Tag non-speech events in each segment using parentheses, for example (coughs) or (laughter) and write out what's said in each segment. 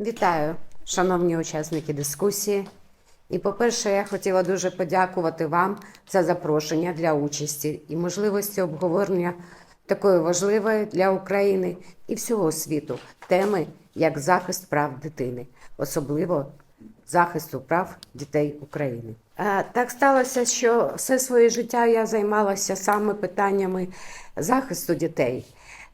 Вітаю, шановні учасники дискусії. І, по-перше, я хотіла дуже подякувати вам за запрошення для участі і можливості обговорення такої важливої для України і всього світу теми, як захист прав дитини, особливо захисту прав дітей України. Е, Так сталося, що все своє життя я займалася саме питаннями захисту дітей.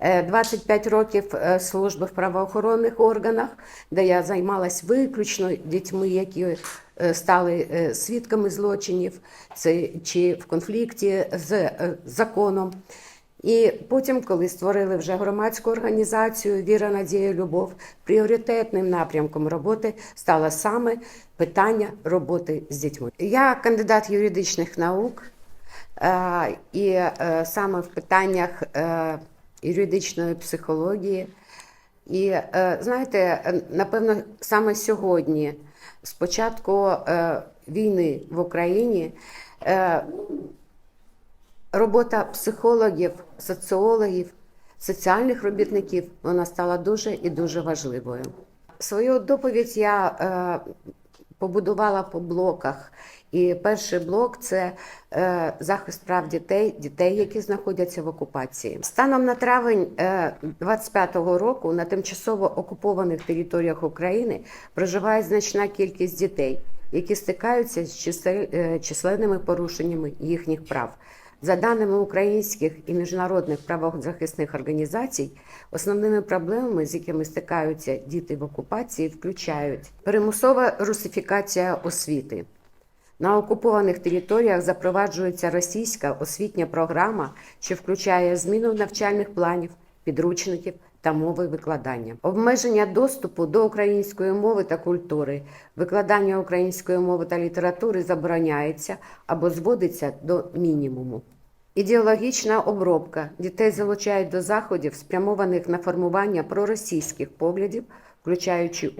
Е, 25 років е, служби в правоохоронних органах, де я займалась виключно дітьми, які е, стали е, свідками злочинів, це чи в конфлікті з е, законом. І потім, коли створили вже громадську організацію Віра, Надія, Любов, пріоритетним напрямком роботи стало саме питання роботи з дітьми. Я кандидат юридичних наук, е, і е, саме в питаннях е, юридичної психології. І е, знаєте, напевно, саме сьогодні, з початку е, війни в Україні, е, робота психологів, соціологів, соціальних робітників вона стала дуже і дуже важливою. Свою доповідь я побудувала по блоках. І перший блок це е, захист прав дітей, дітей, які знаходяться в окупації. Станом на травень е, 25-го року на тимчасово окупованих територіях України проживає значна кількість дітей, які стикаються з е, численними порушеннями їхніх прав. За даними українських і міжнародних правозахисних організацій, основними проблемами, з якими стикаються діти в окупації, включають примусова русифікація освіти. На окупованих територіях запроваджується російська освітня програма, що включає зміну навчальних планів, підручників та мови викладання, обмеження доступу до української мови та культури, викладання української мови та літератури забороняється або зводиться до мінімуму. Ідеологічна обробка. Дітей залучають до заходів, спрямованих на формування проросійських поглядів, включаючи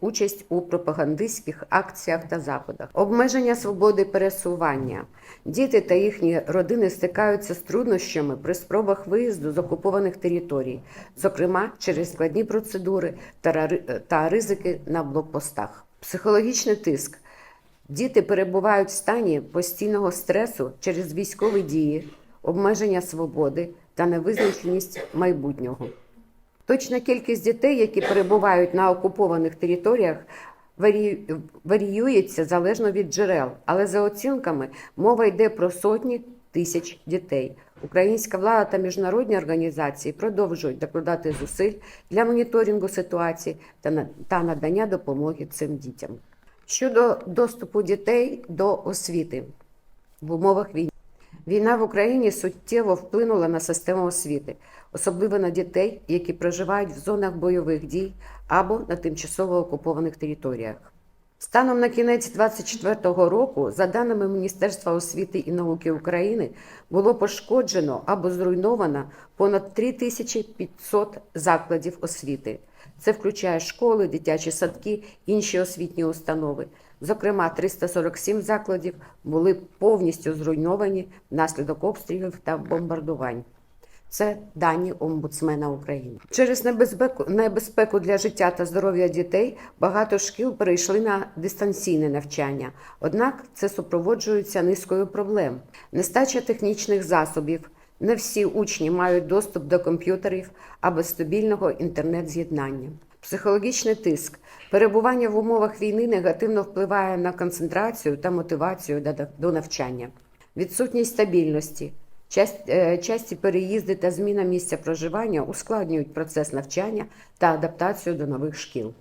участь у пропагандистських акціях та заходах, обмеження свободи пересування. Діти та їхні родини стикаються з труднощами при спробах виїзду з окупованих територій, зокрема через складні процедури та ризики на блокпостах. Психологічний тиск. Діти перебувають в стані постійного стресу через військові дії, обмеження свободи та невизначеність майбутнього. Точна кількість дітей, які перебувають на окупованих територіях, варі- варіюється залежно від джерел, але за оцінками мова йде про сотні тисяч дітей. Українська влада та міжнародні організації продовжують докладати зусиль для моніторингу ситуації та надання допомоги цим дітям. Щодо доступу дітей до освіти в умовах війни. Війна в Україні суттєво вплинула на систему освіти, особливо на дітей, які проживають в зонах бойових дій або на тимчасово окупованих територіях. Станом на кінець 2024 року, за даними Міністерства освіти і науки України, було пошкоджено або зруйновано понад 3500 закладів освіти. Це включає школи, дитячі садки, інші освітні установи. Зокрема, 347 закладів були повністю зруйновані внаслідок обстрілів та бомбардувань. Це дані омбудсмена України. Через небезпеку, небезпеку для життя та здоров'я дітей багато шкіл перейшли на дистанційне навчання. Однак це супроводжується низкою проблем: нестача технічних засобів. Не всі учні мають доступ до комп'ютерів або стабільного інтернет-з'єднання. Психологічний тиск. Перебування в умовах війни негативно впливає на концентрацію та мотивацію до- навчання. Відсутність стабільності. Е, Часті переїзди та зміна місця проживання ускладнюють процес навчання та адаптацію до нових шкіл.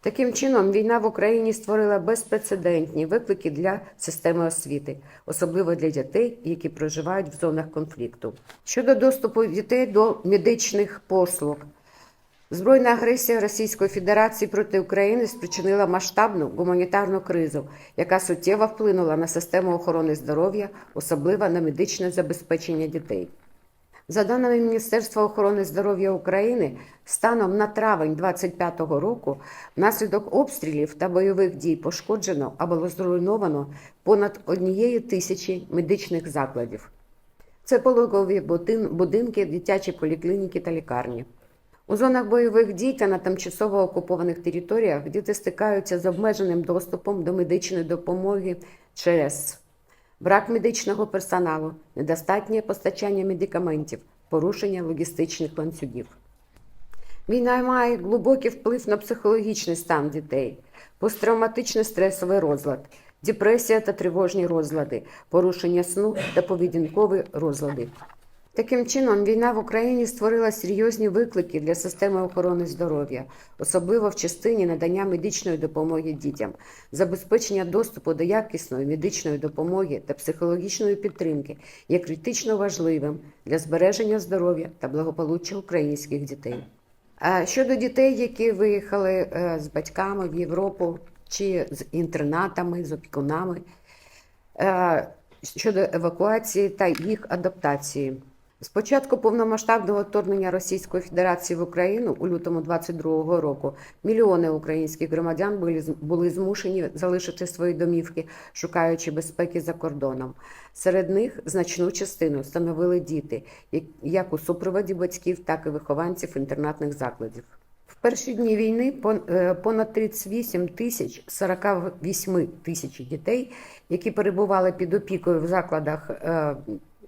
Таким чином, війна в Україні створила безпрецедентні виклики для системи освіти, особливо для дітей, які проживають в зонах конфлікту. Щодо доступу дітей до медичних послуг, Збройна агресія Російської Федерації проти України спричинила масштабну гуманітарну кризу, яка суттєво вплинула на систему охорони здоров'я, особливо на медичне забезпечення дітей. За даними Міністерства охорони здоров'я України, станом на травень 2025 року внаслідок обстрілів та бойових дій пошкоджено або зруйновано понад однієї тисячі медичних закладів. Це пологові будинки, дитячі поліклініки та лікарні. У зонах бойових дій та на тимчасово окупованих територіях діти стикаються з обмеженим доступом до медичної допомоги через брак медичного персоналу, недостатнє постачання медикаментів, порушення логістичних ланцюгів. Війна має глибокий вплив на психологічний стан дітей, посттравматичний стресовий розлад, депресія та тривожні розлади, порушення сну та поведінкові розлади. Таким чином, війна в Україні створила серйозні виклики для системи охорони здоров'я, особливо в частині надання медичної допомоги дітям, забезпечення доступу до якісної медичної допомоги та психологічної підтримки є критично важливим для збереження здоров'я та благополуччя українських дітей. Щодо дітей, які виїхали е, з батьками в Європу чи з інтернатами, з опікунами, е, щодо евакуації та їх адаптації. З початку повномасштабного вторгнення Російської Федерації в Україну у лютому 22-го року мільйони українських громадян були, змушені залишити свої домівки, шукаючи безпеки за кордоном. Серед них значну частину становили діти, як- у супроводі батьків, так і вихованців інтернатних закладів. В перші дні війни е, понад 38 тисяч 48 тисяч дітей, які перебували під опікою в закладах е,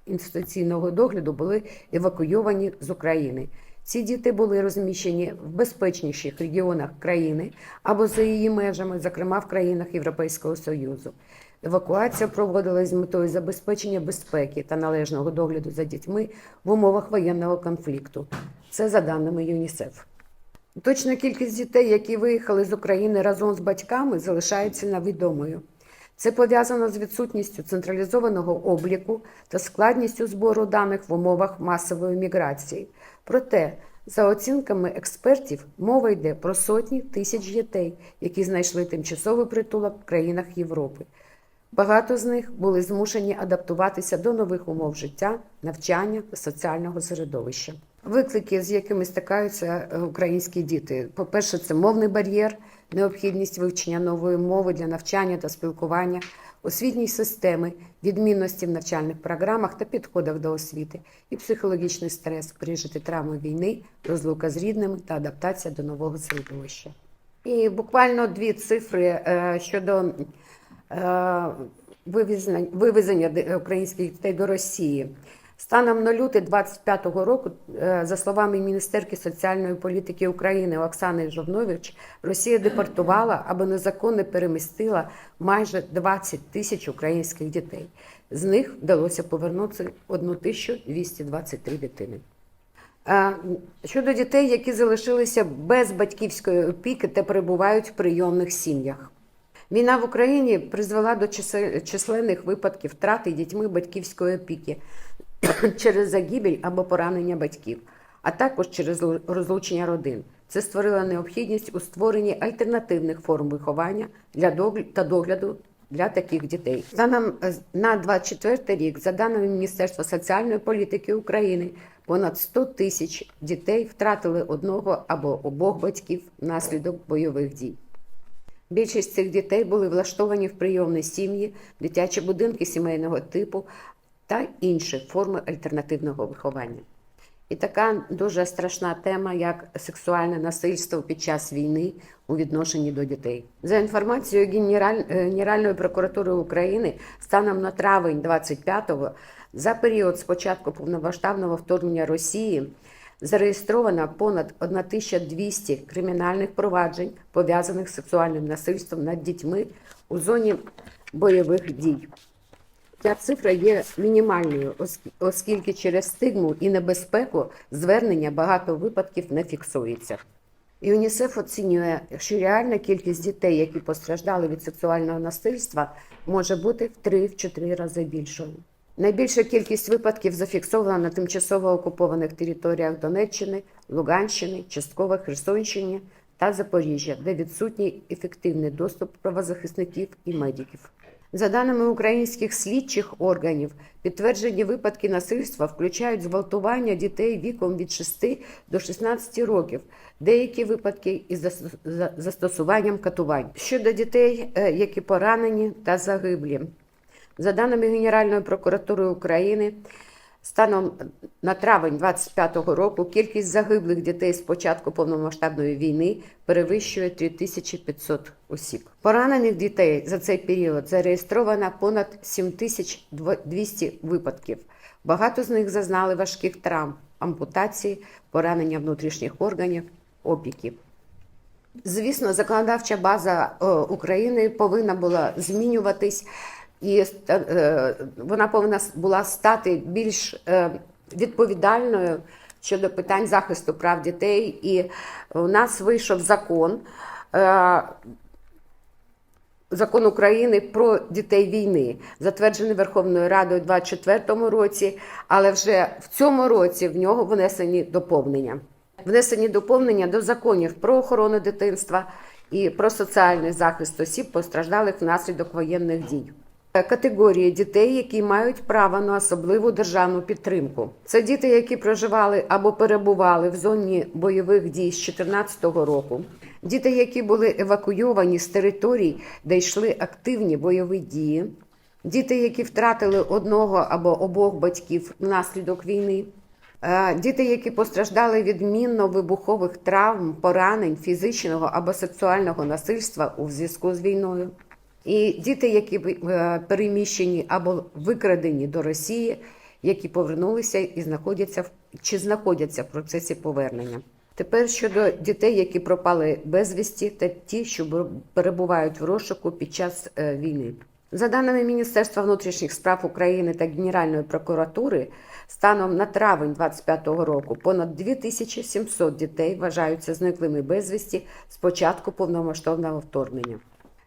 інституційного догляду, були евакуйовані з України. Ці діти були розміщені в безпечніших регіонах країни або за її межами, зокрема в країнах Європейського Союзу. Евакуація проводилась з метою забезпечення безпеки та належного догляду за дітьми в умовах воєнного конфлікту. Це за даними ЮНІСЕФ. Точна кількість дітей, які виїхали з України разом з батьками, залишається невідомою. Це пов'язано з відсутністю централізованого обліку та складністю збору даних в умовах масової міграції. Проте, за оцінками експертів, мова йде про сотні тисяч дітей, які знайшли тимчасовий притулок в країнах Європи. Багато з них були змушені адаптуватися до нових умов життя, навчання та соціального середовища. Виклики, з якими стикаються е, українські діти, по-перше, це мовний бар'єр, необхідність вивчення нової мови для навчання та спілкування, освітньої системи, відмінності в навчальних програмах та підходах до освіти, і психологічний стрес, пережити травми війни, розлука з рідними та адаптація до нового середовища. І буквально дві цифри е, щодо е, вивезення українських дітей до Росії. Станом на лютий 25-го року, е, за словами міністерки соціальної політики України Оксани Жовнович, Росія депортувала або незаконно перемістила майже 20 тисяч українських дітей. З них вдалося повернути 1223 дитини. Е, Щодо дітей, які залишилися без батьківської опіки та перебувають в прийомних сім'ях. Війна в Україні призвела до численних випадків втрати дітьми батьківської опіки (coughs) через загибель або поранення батьків, а також через розлучення родин. Це створило необхідність у створенні альтернативних форм виховання для догл- та догляду для таких дітей. Станом е, на 24 рік, за даними Міністерства соціальної політики України, понад 100 тисяч дітей втратили одного або обох батьків внаслідок бойових дій. Більшість цих дітей були влаштовані в прийомні сім'ї, дитячі будинки сімейного типу та інші форми альтернативного виховання. І така дуже страшна тема, як сексуальне насильство під час війни у відношенні до дітей. За інформацією е, Генеральної прокуратури України, станом на травень 25-го, за період з початку повномасштабного вторгнення Росії зареєстровано понад 1200 кримінальних проваджень, пов'язаних з сексуальним насильством над дітьми у зоні бойових дій. Ця цифра є мінімальною, оскільки через стигму і небезпеку звернення багато випадків не фіксується. ЮНІСЕФ оцінює, що реальна кількість дітей, які постраждали від сексуального насильства, може бути в 3-4 рази більшою. Найбільша кількість випадків зафіксована на тимчасово окупованих територіях Донеччини, Луганщини, частково Херсонщині та Запоріжжя, де відсутній ефективний доступ правозахисників і медиків. За даними українських слідчих органів, підтверджені випадки насильства включають зґвалтування дітей віком від 6 до 16 років, деякі випадки із застосуванням катувань. Щодо дітей, е, які поранені та загиблі, за даними Генеральної прокуратури України, Станом на травень 25-го року кількість загиблих дітей з початку повномасштабної війни перевищує 3500 осіб. Поранених дітей за цей період зареєстровано понад 7200 випадків. Багато з них зазнали важких травм, ампутації, поранення внутрішніх органів, опіків. Звісно, законодавча база е, України повинна була змінюватись, і е, вона повинна була стати більш е, відповідальною щодо питань захисту прав дітей. І у нас вийшов закон. е, Закон України про дітей війни, затверджений Верховною Радою у 2024 році, але вже в цьому році в нього внесені доповнення. Внесені доповнення до законів про охорону дитинства і про соціальний захист осіб, постраждалих внаслідок воєнних дій. Категорії дітей, які мають право на особливу державну підтримку. Це діти, які проживали або перебували в зоні бойових дій з 2014 року. Діти, які були евакуйовані з територій, де йшли активні бойові дії. Діти, які втратили одного або обох батьків внаслідок війни. Е, Діти, які постраждали від мінно-вибухових травм, поранень, фізичного або сексуального насильства у зв'язку з війною. І діти, які е, переміщені або викрадені до Росії, які повернулися і знаходяться в чи знаходяться в процесі повернення. Тепер щодо дітей, які пропали безвісті, та ті, що бу- перебувають в розшуку під час е, війни. За даними Міністерства внутрішніх справ України та Генеральної прокуратури, станом на травень 2025 року понад 2700 дітей вважаються зниклими безвісті з початку повномасштабного вторгнення.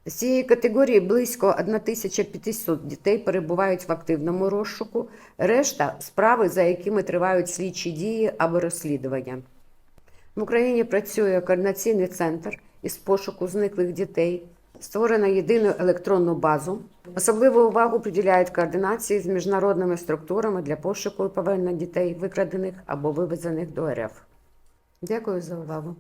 З цієї категорії близько 1500 дітей перебувають в активному розшуку, решта справи, за якими тривають слідчі дії або розслідування. В Україні працює координаційний центр із пошуку зниклих дітей. Створено єдину електронну базу. Особливу увагу приділяють координації з міжнародними структурами для пошуку і повернення дітей, викрадених або вивезених до РФ. Дякую за увагу.